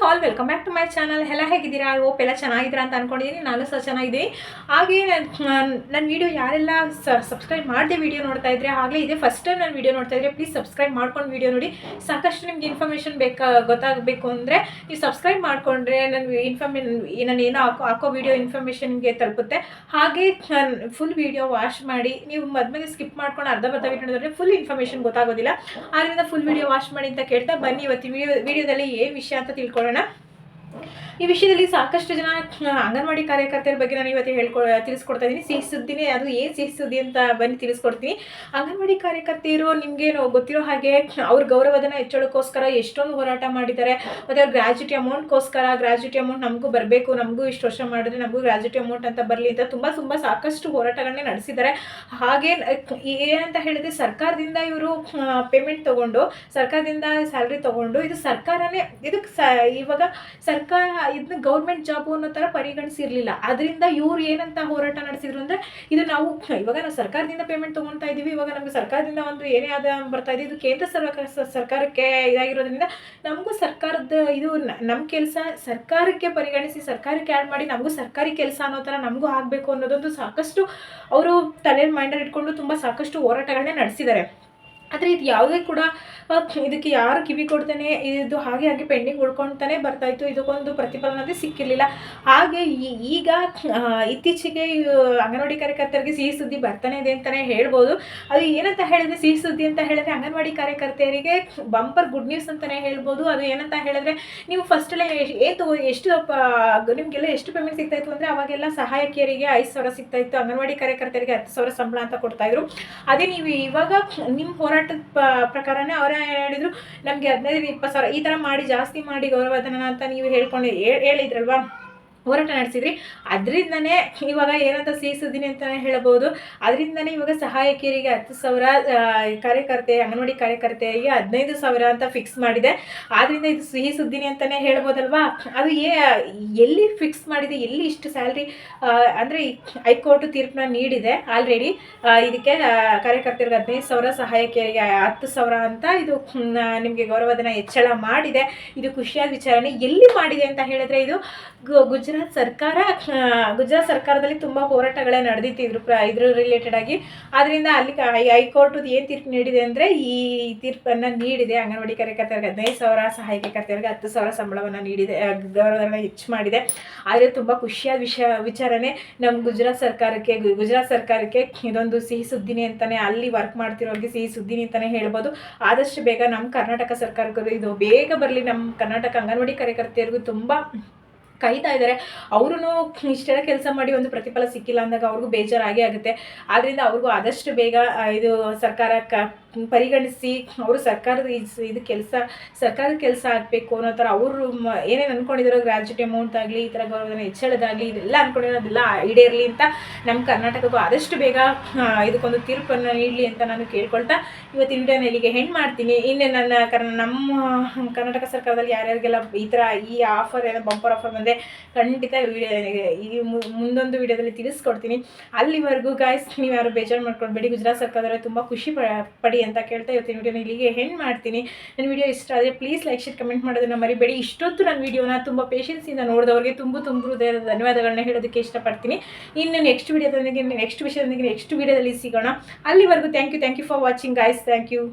Hall welcome back to my channel ಎಲ್ಲ ಹೇಗಿದ್ದೀರಾ? I hope ಎಲ್ಲ ಚೆನ್ನಾಗಿದ್ದೀರಾ ಅಂತ ಅನ್ಕೊಂಡಿದ್ದೀನಿ. ನಾನು ಸಹ ಚೆನ್ನಾಗಿದೆ ಹಾಗೆ ನನ್ನ ವಿಡಿಯೋ ಯಾರೆಲ್ಲ ಸಬ್ಸ್ಕ್ರೈಬ್ ಮಾಡದೆ ವಿಡಿಯೋ ನೋಡ್ತಾ ಇದ್ರೆ, ಆಗಲೇ ಇದೆ ಫಸ್ಟ್ ಟೈಮ್ ನಾನು ವೀಡಿಯೋ ನೋಡ್ತಾ ಇದ್ರೆ ಪ್ಲೀಸ್ ಸಬ್ಸ್ಕ್ರೈಬ್ ಮಾಡ್ಕೊಂಡು ವೀಡಿಯೋ ನೋಡಿ. ಸಾಕಷ್ಟು ನಿಮ್ಗೆ ಇನ್ಫಾರ್ಮೇಷನ್ ಬೇಕಾ, ಗೊತ್ತಾಗಬೇಕು ಅಂದರೆ, ನೀವು ಸಬ್ಸ್ಕ್ರೈಬ್ ಮಾಡಿಕೊಂಡ್ರೆ ನನ್ನ ಇನ್ಫಾರ್ಮೇನ್ ನಾನು ಏನೋ ಹಾಕೋ ಹಾಕೋ ವೀಡಿಯೋ ಇನ್ಫಾರ್ಮೇಷನ್ಗೆ ತಲುಪುತ್ತೆ. ಹಾಗೆ ಫುಲ್ ವೀಡಿಯೋ ವಾಚ್ ಮಾಡಿ, ನೀವು ಮದ್ಮೇಲೆ ಸ್ಕಿಪ್ ಮಾಡ್ಕೊಂಡು ಅರ್ಧ ಬರ್ಧ ವೀಡಿಯೋ ನೋಡಿದ್ರೆ ಫುಲ್ ಇನ್ಫಾರ್ಮೇಷನ್ ಗೊತ್ತಾಗೋದಿಲ್ಲ. ಆದ್ದರಿಂದ ಫುಲ್ ವೀಡಿಯೋ ವಾಚ್ ಮಾಡಿ ಅಂತ ಕೇಳ್ತಾ ಬನ್ನಿ ಇವತ್ತು ವೀಡಿಯೋ ವೀಡಿಯೋದಲ್ಲಿ ಏನು ವಿಷಯ ಅಂತ ತಿಳ್ಕೊಳ್ಳೋಣ. পারবে না ಈ ವಿಷಯದಲ್ಲಿ ಸಾಕಷ್ಟು ಜನ ಅಂಗನವಾಡಿ ಕಾರ್ಯಕರ್ತರ ಬಗ್ಗೆ ನಾನು ಇವತ್ತು ಹೇಳ್ಕೊ, ತಿಳಿಸ್ಕೊಡ್ತಾ ಇದ್ದೀನಿ. ಸಿಹಿ ಸುದ್ದಿನೇ, ಅದು ಏನು ಸಿಹಿ ಸುದ್ದಿ ಅಂತ ಬನ್ನಿ ತಿಳಿಸ್ಕೊಡ್ತೀನಿ. ಅಂಗನವಾಡಿ ಕಾರ್ಯಕರ್ತೆಯರು ನಿಮಗೆ ಗೊತ್ತಿರೋ ಹಾಗೆ ಅವ್ರ ಗೌರವಧನ ಹೆಚ್ಚಳಕ್ಕೋಸ್ಕರ ಎಷ್ಟೊಂದು ಹೋರಾಟ ಮಾಡಿದ್ದಾರೆ. ಮತ್ತು ಅವ್ರ ಗ್ರ್ಯಾಜುಟಿ ಅಮೌಂಟ್ಗೋಸ್ಕರ ಗ್ರ್ಯಾಜುಟಿ ಅಮೌಂಟ್ ನಮಗೂ ಬರಬೇಕು, ನಮಗೂ ಇಷ್ಟು ವರ್ಷ ಮಾಡಿದ್ರೆ ನಮಗೂ ಗ್ರ್ಯಾಜುಟಿ ಅಮೌಂಟ್ ಅಂತ ಬರಲಿ ಅಂತ ತುಂಬ ತುಂಬ ಸಾಕಷ್ಟು ಹೋರಾಟಗಳನ್ನೇ ನಡೆಸಿದ್ದಾರೆ. ಹಾಗೆ ಏನಂತ ಹೇಳಿದ್ರೆ ಸರ್ಕಾರದಿಂದ ಇವರು ಪೇಮೆಂಟ್ ತಗೊಂಡು, ಸರ್ಕಾರದಿಂದ ಸ್ಯಾಲ್ರಿ ತಗೊಂಡು ಇದು ಸರ್ಕಾರನೇ, ಇದಕ್ಕೆ ಸ, ಇವಾಗ ಸರ್ಕಾರ ಇದನ್ನ ಗೌರ್ಮೆಂಟ್ ಜಾಬು ಅನ್ನೋ ಥರ ಪರಿಗಣಿಸಿರ್ಲಿಲ್ಲ. ಅದರಿಂದ ಇವ್ರು ಏನಂತ ಹೋರಾಟ ನಡೆಸಿದ್ರು ಅಂದರೆ, ಇದು ನಾವು, ಇವಾಗ ನಾವು ಸರ್ಕಾರದಿಂದ ಪೇಮೆಂಟ್ ತೊಗೊಳ್ತಾ ಇದ್ದೀವಿ ಇವಾಗ ನಮಗೆ ಸರ್ಕಾರದಿಂದ ಒಂದು ಏನೇ ಆದ ಬರ್ತಾ ಇದೆ, ಇದು ಕೇಂದ್ರ ಸರ್ಕಾರ ಸರ್ಕಾರಕ್ಕೆ ಇದಾಗಿರೋದ್ರಿಂದ ನಮಗೂ ಸರ್ಕಾರದ ಇದು ನಮ್ಮ ಕೆಲಸ ಸರ್ಕಾರಕ್ಕೆ ಪರಿಗಣಿಸಿ, ಸರ್ಕಾರಕ್ಕೆ ಆ್ಯಡ್ ಮಾಡಿ ನಮಗೂ ಸರ್ಕಾರಿ ಕೆಲಸ ಅನ್ನೋ ಥರ ನಮಗೂ ಆಗಬೇಕು ಅನ್ನೋದೊಂದು ಸಾಕಷ್ಟು ಅವರು ತಲೆಯಲ್ಲಿ ಮೈಂಡಲ್ಲಿ ಇಟ್ಕೊಂಡು ತುಂಬ ಸಾಕಷ್ಟು ಹೋರಾಟಗಳನ್ನೇ ನಡೆಸಿದ್ದಾರೆ. ಆದರೆ ಇದು ಯಾವುದೇ ಕೂಡ ಇದಕ್ಕೆ ಯಾರು ಕಿವಿ ಕೊಡ್ತಾನೆ, ಇದು ಹಾಗೆ ಹಾಗೆ ಪೆಂಡಿಂಗ್ ಉಳ್ಕೊಳ್ತಾನೆ ಬರ್ತಾಯಿತ್ತು ಇದಕ್ಕೊಂದು ಪ್ರತಿಫಲನದೇ ಸಿಕ್ಕಿರಲಿಲ್ಲ. ಹಾಗೆ ಈಗ ಇತ್ತೀಚೆಗೆ ಅಂಗನವಾಡಿ ಕಾರ್ಯಕರ್ತರಿಗೆ ಸಿಹಿ ಸುದ್ದಿ ಬರ್ತಾನೆ ಇದೆ ಅಂತಲೇ ಹೇಳ್ಬೋದು. ಅದು ಏನಂತ ಹೇಳಿದ್ರೆ, ಸಿಹಿ ಸುದ್ದಿ ಅಂತ ಹೇಳಿದ್ರೆ ಅಂಗನವಾಡಿ ಕಾರ್ಯಕರ್ತೆಯರಿಗೆ ಬಂಪರ್ ಗುಡ್ ನ್ಯೂಸ್ ಅಂತಲೇ ಹೇಳ್ಬೋದು. ಅದು ಏನಂತ ಹೇಳಿದ್ರೆ, ನೀವು ಫಸ್ಟಲ್ಲೇ ಏತು ಎಷ್ಟು ನಿಮಗೆಲ್ಲ ಎಷ್ಟು ಪೇಮೆಂಟ್ ಸಿಗ್ತಾ ಇತ್ತು ಅಂದರೆ ಅವಾಗೆಲ್ಲ ಸಹಾಯಕಿಯರಿಗೆ ಐದು ಸಾವಿರ ಸಿಗ್ತಾಯಿತ್ತು ಅಂಗನವಾಡಿ ಕಾರ್ಯಕರ್ತರಿಗೆ ಹತ್ತು ಸಾವಿರ ಸಂಬಳ ಅಂತ ಕೊಡ್ತಾಯಿದ್ರು ಅದೇ ನೀವು ಇವಾಗ ನಿಮ್ಮ ಪ- ಪ್ರಕಾರನೇ ಅವರೇ ಹೇಳಿದ್ರು, ನಮಗೆ ಹದಿನೈದು, ಇಪ್ಪತ್ತು ಸಾವಿರ ಈ ಥರ ಮಾಡಿ, ಜಾಸ್ತಿ ಮಾಡಿ ಗೌರವಧನ ಅಂತ ನೀವು ಹೇಳ್ಕೊಂಡು ಹೇಳಿದ್ರಲ್ವಾ? ಹೋರಾಟ ನಡೆಸಿದ್ರಿ. ಅದರಿಂದನೇ ಇವಾಗ ಏನಂತ ಸಿಹಿ ಸುದ್ದಿನಿ ಅಂತಲೇ ಹೇಳ್ಬೋದು ಅದರಿಂದನೇ ಇವಾಗ ಸಹಾಯಕಿಯರಿಗೆ ಹತ್ತು ಸಾವಿರ ಕಾರ್ಯಕರ್ತೆ, ಅಂಗನವಾಡಿ ಕಾರ್ಯಕರ್ತೆಯರಿಗೆ ಹದಿನೈದು ಸಾವಿರ ಅಂತ ಫಿಕ್ಸ್ ಮಾಡಿದೆ. ಆದ್ದರಿಂದ ಇದು ಸಿಹಿ ಸುದ್ದಿನಿ ಅಂತಲೇ ಹೇಳ್ಬೋದಲ್ವಾ ಅದು ಏ, ಎಲ್ಲಿ ಫಿಕ್ಸ್ ಮಾಡಿದೆ, ಎಲ್ಲಿ ಇಷ್ಟು ಸ್ಯಾಲ್ರಿ ಅಂದರೆ ಹೈಕೋರ್ಟ್ ತೀರ್ಪನ್ನ ನೀಡಿದೆ ಆಲ್ರೆಡಿ ಇದಕ್ಕೆ ಕಾರ್ಯಕರ್ತರಿಗೆ ಹದಿನೈದು ಸಾವಿರ, ಸಹಾಯಕಿಯರಿಗೆ ಹತ್ತು ಸಾವಿರ ಅಂತ ಇದು ನಿಮಗೆ ಗೌರವಧನ ಹೆಚ್ಚಳ ಮಾಡಿದೆ. ಇದು ಖುಷಿಯಾದ ವಿಚಾರಣೆ ಎಲ್ಲಿ ಮಾಡಿದೆ ಅಂತ ಹೇಳಿದ್ರೆ ಇದು ಗು- ಗುಜರಾತ್ ಸರ್ಕಾರ ಗುಜರಾತ್ ಸರ್ಕಾರದಲ್ಲಿ ತುಂಬ ಹೋರಾಟಗಳೇ ನಡೆದಿತ್ತು ಇದ್ರ ಪ್ರ ಇದ್ರ ರಿಲೇಟೆಡ್ ಆಗಿ. ಆದ್ದರಿಂದ ಅಲ್ಲಿ ಹೈಕೋರ್ಟ್ ಏನು ತೀರ್ಪು ನೀಡಿದೆ ಅಂದರೆ ಈ ತೀರ್ಪನ್ನು ನೀಡಿದೆ. ಅಂಗನವಾಡಿ ಕಾರ್ಯಕರ್ತರಿಗೆ ಹದಿನೈದು ಸಾವಿರ ಸಹಾಯಕ ಕರ್ತರಿಗೆ ಹತ್ತು ಸಾವಿರ ಸಂಬಳವನ್ನು ನೀಡಿದೆ ಆ, ಗೌರವಧನ ಹೆಚ್ಚು ಮಾಡಿದೆ. ಆದರೆ ತುಂಬ ಖುಷಿಯಾದ ವಿಷಯ ವಿಚಾರನೆ ನಮ್ಮ ಗುಜರಾತ್ ಸರ್ಕಾರಕ್ಕೆ ಗುಜರಾತ್ ಸರ್ಕಾರಕ್ಕೆ ಇದೊಂದು ಸಿಹಿ ಸುದ್ದಿನಿ ಅಂತಲೇ ಅಲ್ಲಿ ವರ್ಕ್ ಮಾಡ್ತಿರೋರಿಗೆ ಸಿಹಿ ಸುದ್ದಿನಿ ಅಂತಲೇ ಹೇಳ್ಬೋದು. ಆದಷ್ಟು ಬೇಗ ನಮ್ಮ ಕರ್ನಾಟಕ ಸರ್ಕಾರಕ್ಕೂ ಇದು ಬೇಗ ಬರಲಿ. ನಮ್ಮ ಕರ್ನಾಟಕ ಅಂಗನವಾಡಿ ಕಾರ್ಯಕರ್ತೆಯರಿಗೂ ತುಂಬ ಕಾಯ್ತಾ ಇದ್ದಾರೆ ಅವರು ಇಷ್ಟೆಲ್ಲ ಕೆಲಸ ಮಾಡಿ ಒಂದು ಪ್ರತಿಫಲ ಸಿಕ್ಕಿಲ್ಲ ಅಂದಾಗ ಅವ್ರಿಗೂ ಬೇಜಾರಾಗೇ ಆಗುತ್ತೆ. ಆದ್ದರಿಂದ ಅವ್ರಿಗೂ ಆದಷ್ಟು ಬೇಗ ಇದು ಸರ್ಕಾರ ಕ, ಪರಿಗಣಿಸಿ, ಅವರು ಸರ್ಕಾರದ ಇದು ಕೆಲಸ, ಸರ್ಕಾರದ ಕೆಲಸ ಆಗಬೇಕು ಅನ್ನೋ ಥರ ಅವರು ಏನೇನು ಅಂದ್ಕೊಂಡಿದ್ದಾರೋ ಗ್ರಾಜ್ಯುಟ್ ಅಮೌಂಟ್ ಆಗಲಿ, ಈ ಥರ ಗೌರವಧನ ಹೆಚ್ಚಳದಾಗಲಿ, ಇದೆಲ್ಲ ಅಂದ್ಕೊಂಡಿರೋದೆಲ್ಲ ಈಡೇರಲಿ ಅಂತ ನಮ್ಮ ಕರ್ನಾಟಕಕ್ಕೂ ಆದಷ್ಟು ಬೇಗ ಇದಕ್ಕೊಂದು ತೀರ್ಪನ್ನು ನೀಡಲಿ ಅಂತ ನಾನು ಕೇಳ್ಕೊಳ್ತಾ ಇವತ್ತಿನ ವಿಡಿಯೋನ ಇಲ್ಲಿಗೆ ಹೆಣ್ಣು ಮಾಡ್ತೀನಿ. ಇನ್ನೇ ನನ್ನ ಕರ್ ನಮ್ಮ ಕರ್ನಾಟಕ ಸರ್ಕಾರದಲ್ಲಿ ಯಾರ್ಯಾರಿಗೆಲ್ಲ ಈ ಥರ ಈ ಆಫರ್ ಏನೋ ಬಂಪರ್ ಆಫರ್ ಬಂದರೆ ಖಂಡಿತ ಈ ಮುಂದೊಂದು ವಿಡಿಯೋದಲ್ಲಿ ತಿಳಿಸ್ಕೊಡ್ತೀನಿ. ಅಲ್ಲಿವರೆಗೂ ಗಾಯ್ಸ್ ನೀವು ಯಾರು ಬೇಜಾರು ಮಾಡ್ಕೊಳ್ಬೇಡಿ. ಗುಜರಾತ್ ಸರ್ಕಾರದವರು ತುಂಬ ಖುಷಿ ಪಡಿ ಅಂತ ಕೇಳ್ತಾ ಇವತ್ತಿನ ವಿಡಿಯೋನ ಇಲ್ಲಿಗೆ ಹೆಣ್ಣು ಮಾಡ್ತೀನಿ. ನನ್ನ ವಿಡಿಯೋ ಇಷ್ಟ ಆದರೆ ಪ್ಲೀಸ್ ಲೈಕ್ ಶೇರ್ ಕಮೆಂಟ್ ಮಾಡೋದನ್ನ ಮರಿಬೇಡಿ. ಇಷ್ಟೊತ್ತು ನನ್ನ ವಿಡಿಯೋನ ತುಂಬ ಪೇಷನ್ಸಿಂದ ನೋಡಿದವ್ರಿಗೆ ತುಂಬ ತುಂಬ ಹೃದಯದ ಧನ್ಯವಾದಗಳನ್ನ ಹೇಳೋದಕ್ಕೆ ಇಷ್ಟಪಡ್ತೀನಿ. ಇನ್ನು ನೆಕ್ಸ್ಟ್ ವಿಡಿಯೋದೊಂದಿಗೆ ನೆಕ್ಸ್ಟ್ ವಿಷಯದೊಂದಿಗೆ ನೆಕ್ಸ್ಟ್ ವಿಡಿಯೋದಲ್ಲಿ ಸಿಗೋಣ. ಅಲ್ಲಿವರೆಗೂ thank you thank you for watching guys thank you